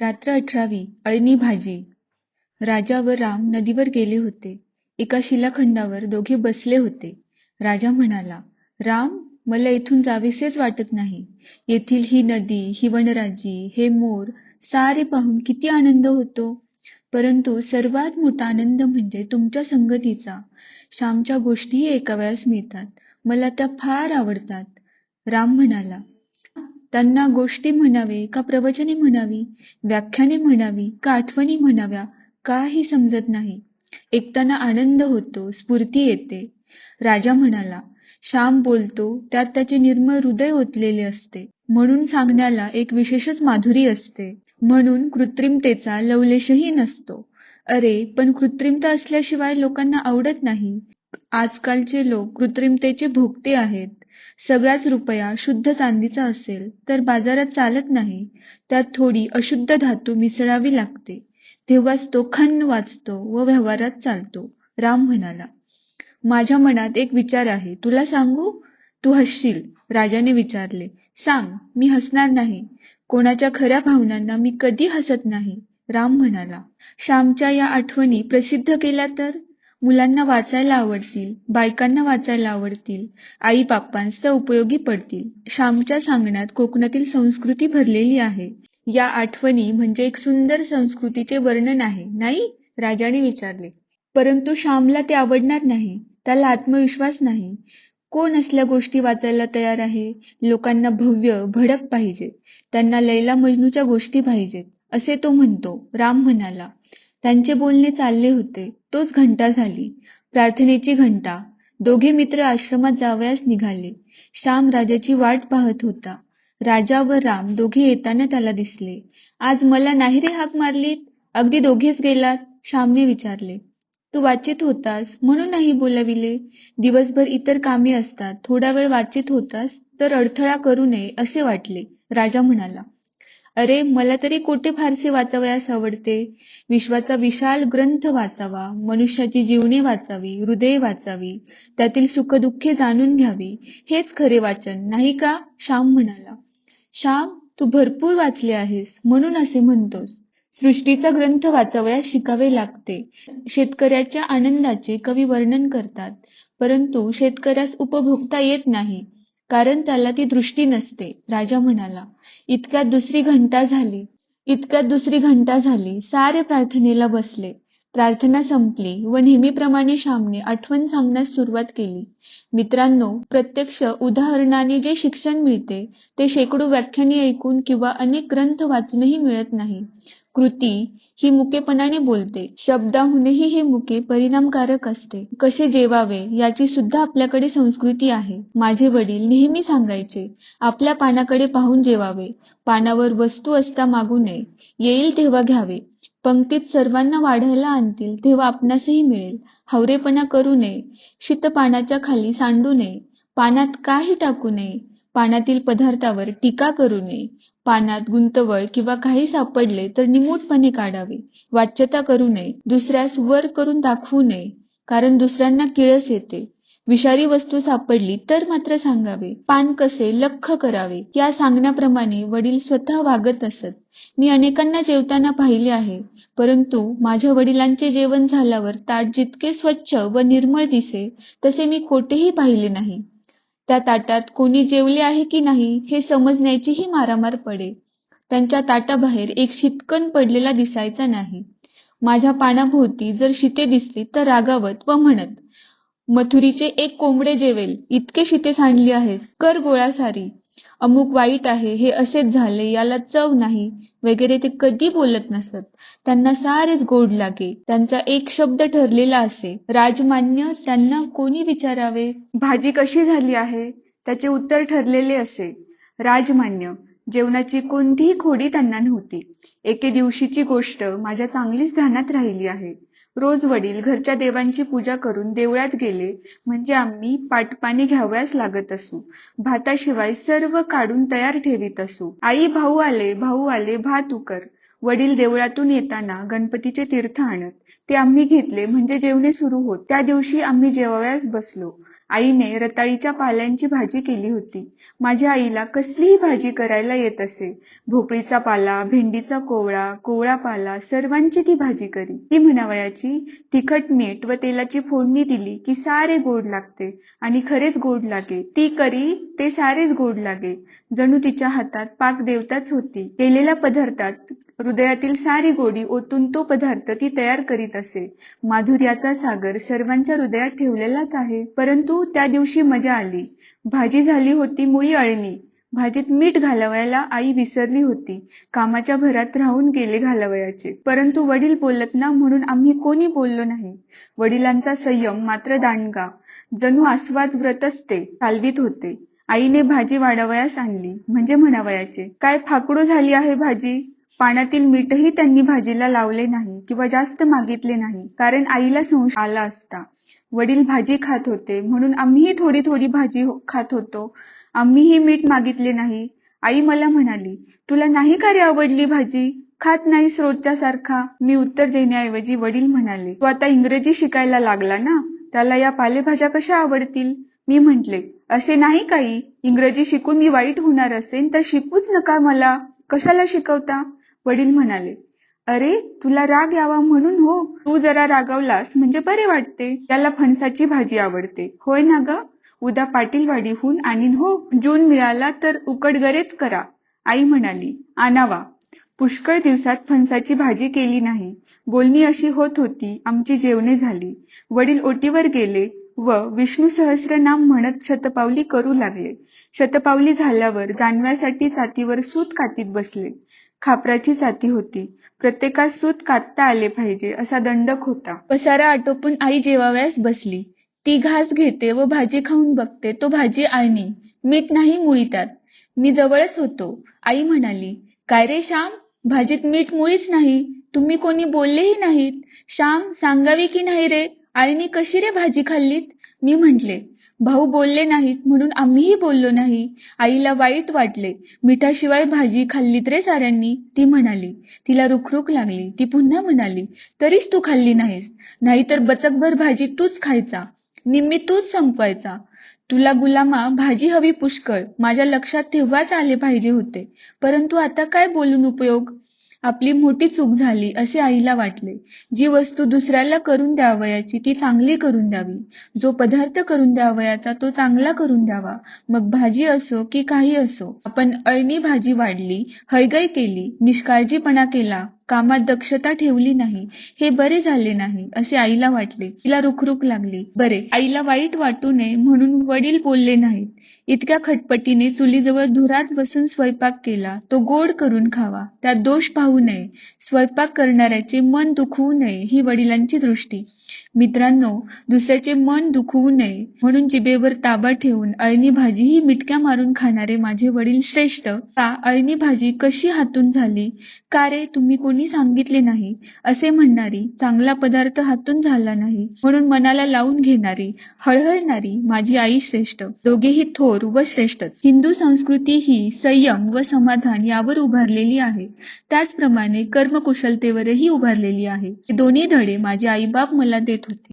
रात्र अठरावी अळणी भाजी. राजा व राम नदीवर गेले होते. एका शिलाखंडावर दोघे बसले होते. राजा म्हणाला राम मला येथून जावेसेच वाटत नाही. येथील ही नदी ही वनराजी हे मोर सारे पाहून किती आनंद होतो. परंतु सर्वात मोठा आनंद म्हणजे तुमच्या संगतीचा. श्यामच्या गोष्टीही ऐकावयास मिळतात. मला त्या फार आवडतात. राम म्हणाला त्यांना गोष्टी म्हणावे का प्रवचने म्हणावी व्याख्याने म्हणावी का आठवणी म्हणाव्या काही समजत नाही. ऐकताना आनंद होतो स्फूर्ती येते. राजा म्हणाला श्याम बोलतो त्यात त्याचे निर्मळ हृदय ओतलेले असते. म्हणून सांगण्याला एक विशेषच माधुरी असते. म्हणून कृत्रिमतेचा लवलेशही नसतो. अरे पण कृत्रिमता असल्याशिवाय लोकांना आवडत नाही. आजकालचे लोक कृत्रिमतेचे भोगते आहेत. सगळाच रुपया शुद्ध चांदीचा असेल तर बाजारात चालत नाही. त्यात थोडी अशुद्ध धातू मिसळावी लागते. तेव्हाच तो खन्न वाचतो व व्यवहारात चालतो. राम म्हणाला माझ्या मनात एक विचार आहे. तुला सांगू? तू हसशील. राजाने विचारले सांग. मी हसणार नाही. कोणाच्या खऱ्या भावनांना मी कधी हसत नाही. राम म्हणाला श्यामच्या या आठवणी प्रसिद्ध केल्या तर? मुलांना वाचायला आवडतील बायकांना वाचायला आवडतील आई बाप्पांस त्या उपयोगी पडतील. श्यामच्या सांगण्यात कोकणातील संस्कृती भरलेली आहे. या आठवणी म्हणजे एक सुंदर संस्कृतीचे वर्णन आहे नाही? राजाने विचारले. परंतु श्यामला ते आवडणार नाही त्याला आत्मविश्वास नाही. कोण असल्या गोष्टी वाचायला तयार आहे? लोकांना भव्य भडक पाहिजे. त्यांना लैला मजनूच्या गोष्टी पाहिजेत असे तो म्हणतो राम म्हणाला. त्यांचे बोलणे चालले होते. तोच घंटा झाली. प्रार्थनेची घंटा. दोघे मित्र आश्रमात जावयास निघाले. श्याम राजाची वाट पाहत होता. राजा व राम दोघे येताना त्याला दिसले. आज मला नाही रे हाक मारलीत? अगदी दोघेच गेलात श्यामने विचारले. तू वाचित होतास? म्हणून नाही बोलाविले? दिवसभर इतर कामे असतात. थोडा वेळ वाचित होतास तर अडथळा करू नये असे वाटले. राजा म्हणाला. अरे मला तरी कोठे फारसे वाचावयास आवडते? विश्वाचा विशाल ग्रंथ वाचावा मनुष्याची जीवने वाचावी हृदय वाचावी त्यातील सुखदुःखे जाणून घ्यावी. हेच खरे वाचन नाही का? श्याम म्हणाला. श्याम तू भरपूर वाचले आहेस म्हणून असे म्हणतोस. सृष्टीचा ग्रंथ वाचावयास शिकावे लागते. शेतकऱ्याच्या आनंदाचे कवी वर्णन करतात. परंतु शेतकऱ्यास उपभोगता येत नाही. कारण त्याला ती दृष्टी नसते. राजा म्हणाला इतक्यात दुसरी घंटा झाली इतक्यात दुसरी घंटा झाली सारे प्रार्थनेला बसले. प्रार्थना संपली व नेहमीप्रमाणे श्यामने आठवण सांगण्यास सुरुवात केली. मित्रांनो प्रत्यक्ष उदाहरणाने जे शिक्षण मिळते ते शेकडो व्याख्याने ऐकून किंवा अनेक ग्रंथ वाचूनही मिळत नाही. कृती ही मुकेपणाने बोलते. शब्दाहूनही हे मुके परिणामकारक असते. कसे जेवावे याची सुद्धा आपल्याकडे संस्कृती आहे. माझे वडील नेहमी सांगायचे आपल्या पानाकडे पाहून जेवावे. पानावर वस्तू असता मागू नये. येईल तेव्हा घ्यावे. पंक्तीत सर्वांना वाढायला आणतील तेव्हा आपणासही मिळेल. हवरेपणा करू नये. शीतपानाच्या खाली सांडू नये. पानात काही टाकू नये. पानातील पदार्थावर टीका करू नये. पानात गुंतवळ किंवा काही सापडले तर निमूटपणे काढावे. वाच्यता करू नये. दुसऱ्यास वर करून दाखवू नये कारण दुसऱ्यांना किळस येते. विषारी वस्तू सापडली तर मात्र सांगावे. पान कसे लख करावे? या सांगण्याप्रमाणे वडील स्वतः वागत असत. मी अनेकांना जेवताना पाहिले आहे परंतु माझ्या वडिलांचे जेवण झाल्यावर ताट जितके स्वच्छ व निर्मळ दिसे तसे मी कोठेही पाहिले नाही. त्या ताटात कोणी जेवले आहे की नाही हे समजण्याचीही मारामार पडे. त्यांच्या ताटाबाहेर एक शितकण पडलेला दिसायचा नाही. माझ्या पानाभोवती जर शिते दिसली तर रागावत व म्हणत मथुरीचे एक कोंबडे जेवेल इतके शिते सांडली आहेस कर गोळा सारी अमुक वाईट आहे हे असेच झाले याला चव नाही वगैरे ते कधी बोलत नसत. त्यांना सारेच गोड लागे. त्यांचा एक शब्द ठरलेला असे. राजमान्य त्यांना कोणी विचारावे? भाजी कशी झाली आहे? त्याचे उत्तर ठरलेले असे. राजमान्य जेवणाची कोणतीही खोडी त्यांना नव्हती. एके दिवशीची गोष्ट माझ्या चांगलीच ध्यानात राहिली आहे. रोज वडील घरच्या देवांची पूजा करून देवळात गेले म्हणजे आम्ही पाटपाणी घ्यावयास लागत असू. भाताशिवाय सर्व काढून तयार ठेवीत असू. आई भाऊ आले भाऊ आले भात उकर वडील देवळातून येताना गणपतीचे तीर्थ आणत. ते आम्ही घेतले म्हणजे जेवणे सुरू होत. त्या दिवशी आम्ही जेवावयास बसलो. आईने रताळीच्या पाल्यांची भाजी केली होती. माझ्या आईला कसलीही भाजी करायला येत असे. भोपळीचा पाला भेंडीचा कोवळा कोवळा पाला सर्वांची ती भाजी करी. ती म्हणावयाची तिखट मीठ व तेलाची फोडणी दिली की सारे गोड लागते. आणि खरेच गोड लागे. ती करी ते सारेच गोड लागे. जणू तिच्या हातात पाक देवताच होती. केलेल्या पदार्थात हृदयातील सारी गोडी ओतून तो पदार्थ ती तयार करीत असे. माधुर्याचा सागर सर्वांच्या हृदयात ठेवलेलाच आहे. परंतु त्या दिवशी मजा आली. भाजी झाली होती मुळी अळणी. भाजीत मीठ घालवायला आई विसरली होती. कामाच्या भरात राहून गेले घालवयाचे. परंतु वडील बोलत ना म्हणून आम्ही कोणी बोललो नाही. वडिलांचा संयम मात्र दांडगा. जणू आस्वाद व्रतच ते चालवीत होते. आईने भाजी वाढवयास आणली. म्हणजे म्हणावयाचे काय फाकडू झाली आहे भाजी? पाण्यातील मीठही त्यांनी भाजीला लावले नाही किंवा जास्त मागितले नाही कारण आईला संशय आला असता. वडील भाजी खात होते म्हणून आम्हीही थोडी थोडी भाजी हो- खात होतो. आम्हीही मीठ मागितले नाही. आई मला म्हणाली तुला नाही का रे आवडली भाजी? खात नाही रोजच्या सारखा. मी उत्तर देण्याऐवजी वडील म्हणाले तू आता इंग्रजी शिकायला लागला ना? त्याला या पालेभाज्या कशा आवडतील? मी म्हंटले असे नाही काही. इंग्रजी शिकून मी वाईट होणार असेल तर शिकूच नका मला. कशाला शिकवता? वडील म्हणाले अरे तुला राग यावा म्हणून हो. तू जरा रागावलास म्हणजे बरे वाटते. त्याला फणसाची भाजी आवडते. होय ना ग. उद्या पाटीलवाडीहून आणीन हो. जून मिळाला तर उकडगरेच करा. आई म्हणाली आणावा. पुष्कळ दिवसात फणसाची भाजी केली नाही. बोलणी अशी होत होती. आमची जेवणे झाली. वडील ओटीवर गेले. व विष्णू सहस्रनाम म्हणत शतपावली करू लागले. शतपावली झाल्यावर जानव्यासाठी छातीवर सूत कातीत बसले. खापराची छाती होती. प्रत्येकास सूत कातता आले पाहिजे असा दंडक होता पसारा आटोपून आई जेवाव्यास बसली. ती घास घेते व भाजी खाऊन बघते. तो भाजी आळणी. मीठ नाही मुळी त्यात. मी जवळच होतो. आई म्हणाली काय रे श्याम? भाजीत मीठ मुळीच नाही. तुम्ही कोणी बोललेही नाहीत. श्याम सांगावी की नाही रे? आईने कशी रे भाजी खाल्लीत? मी म्हटले भाऊ बोलले नाहीत म्हणून आम्हीही बोललो नाही. आईला वाईट वाटले. मिठाशिवाय भाजी खाल्लीत रे साऱ्यांनी? ती म्हणाली. तिला रुखरुख लागली. ती पुन्हा म्हणाली तरीच तू खाल्ली नाहीस. नाहीतर बचकभर भाजी तूच खायचा. निम्मी तूच संपवायचा. तुला गुलामा भाजी हवी पुष्कळ. माझ्या लक्षात तेव्हाच आले पाहिजे होते. परंतु आता काय बोलून उपयोग? आपली मोठी चूक झाली असे आईला वाटले. जी वस्तू दुसऱ्याला करून द्यावयाची ती चांगली करून द्यावी. जो पदार्थ करून द्यावयाचा तो चांगला करून द्यावा. मग भाजी असो की काही असो. आपण अळणी भाजी वाढली हयगय केली निष्काळजीपणा केला कामात दक्षता ठेवली नाही हे बरे झाले नाही असे आईला वाटले. तिला रुखरुख लागली. बरे आईला वाईट वाटू नये म्हणून वडील बोलले नाहीत. इतक्या खटपटीने चुलीजवळ धुरात बसून स्वयंपाक केला. तो गोड करून खावा. त्यात दोष पाहू नये. स्वयंपाक करणाऱ्याचे मन दुखवू नये ही वडिलांची दृष्टी. मित्रांनो दुसऱ्याचे मन दुखवू नये म्हणून जिभेवर ताबा ठेवून अळणी भाजी ही मिटक्या मारून खाणारे माझे वडील श्रेष्ठ. का अळणी भाजी कशी हातून झाली? का रे तुम्ही कोणी कोणी सांगितले नाही असे म्हणणारी चांगला पदार्थ हातून झाला नाही म्हणून मनाला लावून घेणारी हळहळणारी माझी आई श्रेष्ठ. दोघेही थोर व श्रेष्ठच. हिंदू संस्कृती ही संयम व समाधान यावर उभारलेली आहे. त्याचप्रमाणे कर्मकुशलतेवरही उभारलेली आहे. दोन्ही धडे माझे आईबाप मला देत होते.